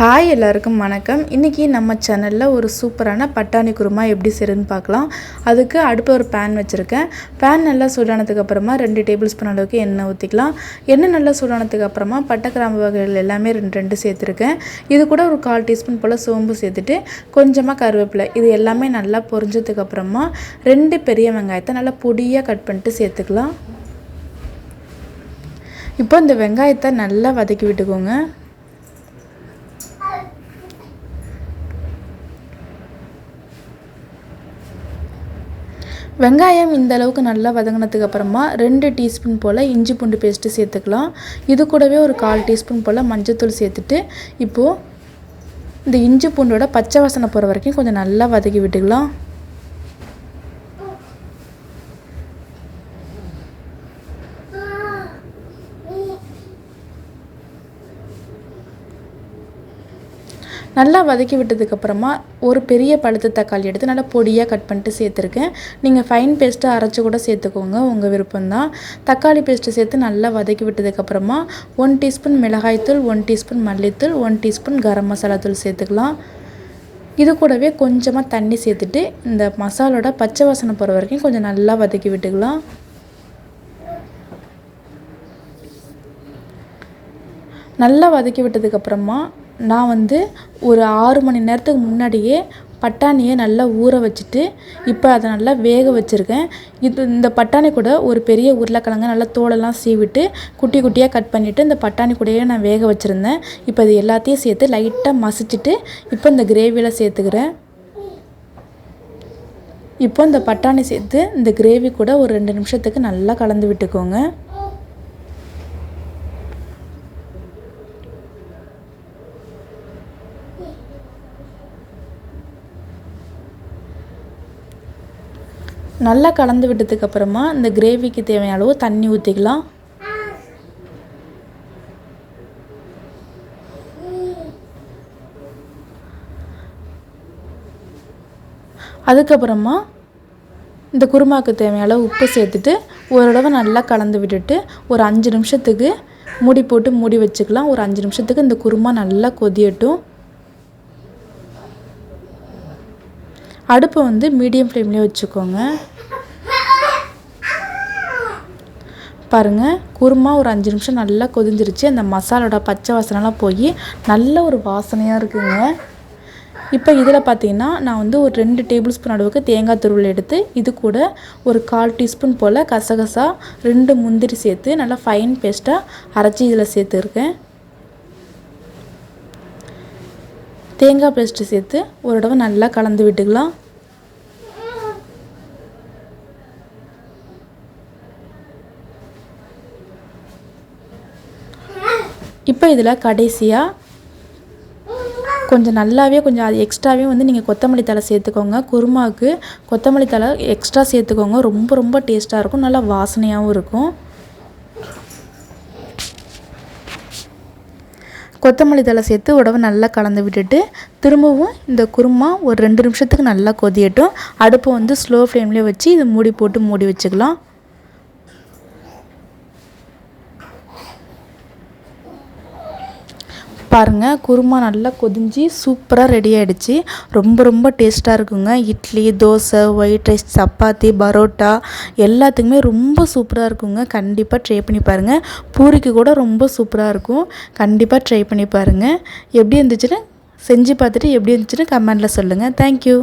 Hi எல்லாருக்கும் வணக்கம். இன்றைக்கி நம்ம சேனலில் ஒரு சூப்பரான பட்டாணி குருமா எப்படி செய்யுதுன்னு பார்க்கலாம். அதுக்கு அடுப்பு ஒரு பேன் வச்சுருக்கேன். பேன் நல்லா சூடானதுக்கு அப்புறமா ரெண்டு டேபிள் ஸ்பூன் அளவுக்கு எண்ணெய் ஊற்றிக்கலாம் எண்ணெய் நல்லா சூடானதுக்கு அப்புறமா பட்டை கிராம்பு வகைகள் எல்லாமே ரெண்டு ரெண்டு சேர்த்துருக்கேன். இது கூட ஒரு கால் டீஸ்பூன் போல் சோம்பு சேர்த்துட்டு கொஞ்சமாக கருவேப்பிலை இது எல்லாமே நல்லா பொரிஞ்சதுக்கு அப்புறமா ரெண்டு பெரிய வெங்காயத்தை நல்லா பொடியாக கட் பண்ணிட்டு சேர்த்துக்கலாம். இப்போ இந்த வெங்காயத்தை நல்லா வதக்கி விட்டுக்கோங்க. வெங்காயம் இந்த அளவுக்கு நல்லா வதங்கினதுக்கு அப்புறமா ரெண்டு டீஸ்பூன் போல் இஞ்சி பூண்டு பேஸ்ட்டு சேர்த்துக்கலாம். இது கூடவே ஒரு கால் டீஸ்பூன் போல் மஞ்சத்தூள் சேர்த்துட்டு இப்போது இந்த இஞ்சி பூண்டோட பச்சை வாசனை போகிற வரைக்கும் கொஞ்சம் நல்லா வதக்கி விட்டுக்கலாம். நல்லா வதக்கி விட்டதுக்கப்புறமா ஒரு பெரிய பழுத்த தக்காளி எடுத்து நல்லா பொடியாக கட் பண்ணிட்டு சேர்த்துருக்கேன். நீங்கள் ஃபைன் பேஸ்ட்டு அரைச்சி கூட சேர்த்துக்கோங்க உங்கள் விருப்பம்தான். தக்காளி பேஸ்ட்டு சேர்த்து நல்லா வதக்கி விட்டதுக்கப்புறமா ஒன் டீஸ்பூன் மிளகாய்த்தூள் ஒன் டீஸ்பூன் மல்லித்தூள் ஒன் டீஸ்பூன் கரம் மசாலா தூள் சேர்த்துக்கலாம். இது கூடவே கொஞ்சமாக தண்ணி சேர்த்துட்டு இந்த மசாலோட பச்சை வாசனை போகிற வரைக்கும் கொஞ்சம் நல்லா வதக்கி விட்டுக்கலாம். நல்லா வதக்கி விட்டதுக்கப்புறமா நான் வந்து ஒரு ஆறு மணி நேரத்துக்கு முன்னாடியே பட்டாணியை நல்லா ஊற வச்சுட்டு இப்போ அதை நல்லா வேக வச்சுருக்கேன். இது இந்த பட்டாணி கூட ஒரு பெரிய உருளைக்கிழங்க நல்லா தோலெல்லாம் சீவிட்டு குட்டி குட்டியாக கட் பண்ணிவிட்டு இந்த பட்டாணி கூடயே நான் வேக வச்சுருந்தேன். இப்போ இது எல்லாத்தையும் சேர்த்து லைட்டாக மசிச்சுட்டு இப்போ இந்த கிரேவியில் சேர்த்துக்கிறேன். இப்போ இந்த பட்டாணி சேர்த்து இந்த கிரேவி கூட ஒரு ரெண்டு நிமிஷத்துக்கு நல்லா கலந்து விட்டுக்கோங்க. நல்லா கலந்து விட்டதுக்கப்புறமா இந்த கிரேவிக்கு தேவையான அளவு தண்ணி ஊற்றிக்கலாம் அதுக்கப்புறமா இந்த குருமாவுக்கு தேவையான அளவு உப்பு சேர்த்துட்டு ஓரளவு நல்லா கலந்து விட்டுட்டு ஒரு அஞ்சு நிமிஷத்துக்கு மூடி போட்டு மூடி வச்சுக்கலாம். ஒரு அஞ்சு நிமிஷத்துக்கு இந்த குருமா நல்லா கொதியட்டும். அடுப்பை வந்து மீடியம் ஃப்ளேம்லேயே வச்சுக்கோங்க. பாருங்கள் குருமா ஒரு அஞ்சு நிமிஷம் நல்லா கொதிஞ்சிருச்சு. அந்த மசாலோட பச்சை வாசனைலாம் போய் நல்ல ஒரு வாசனையாக இருக்குங்க. இப்போ இதில் பார்த்தீங்கன்னா நான் வந்து ஒரு ரெண்டு டேபிள் ஸ்பூன் அளவுக்கு தேங்காய் துருவல் எடுத்து இது கூட ஒரு கால் டீஸ்பூன் போல் கசகசா ரெண்டு முந்திரி சேர்த்து நல்லா ஃபைன் பேஸ்ட்டாக அரைச்சி இதில் சேர்த்துருக்கேன். தேங்காய் பேஸ்ட்டு சேர்த்து ஒரு தடவை நல்லா கலந்து விட்டுக்கலாம். இப்போ இதில் கடைசியாக கொஞ்சம் நல்லாவே கொஞ்சம் அது எக்ஸ்ட்ராவே வந்து நீங்கள் கொத்தமல்லி தலை சேர்த்துக்கோங்க. குருமாவுக்கு கொத்தமல்லி தலை எக்ஸ்ட்ரா சேர்த்துக்கோங்க. ரொம்ப ரொம்ப டேஸ்ட்டாக இருக்கும். நல்லா வாசனையாகவும் இருக்கும். கொத்தமல்லி தலை சேர்த்து உடவை நல்லா கலந்து விட்டுட்டு திரும்பவும் இந்த குருமா ஒரு ரெண்டு நிமிஷத்துக்கு நல்லா கொதியட்டும். அடுப்பை வந்து ஸ்லோ ஃப்ளேம்லேயே வச்சு இதை மூடி போட்டு மூடி வச்சுக்கலாம். பாருங்கள் குருமா நல்லா கொதிஞ்சு சூப்பராக ரெடி ஆகிடுச்சு ரொம்ப ரொம்ப டேஸ்ட்டாக இருக்குங்க. இட்லி தோசை ஒயிட் ரைஸ் சப்பாத்தி பரோட்டா எல்லாத்துக்குமே ரொம்ப சூப்பராக இருக்குங்க. கண்டிப்பாக ட்ரை பண்ணி பாருங்கள் பூரிக்கு கூட ரொம்ப சூப்பராக இருக்கும். கண்டிப்பாக ட்ரை பண்ணி பாருங்கள் எப்படி இருந்துச்சுன்னு? செஞ்சு பார்த்துட்டு எப்படி இருந்துச்சுன்னு கமெண்டில் சொல்லுங்கள் தேங்க்யூ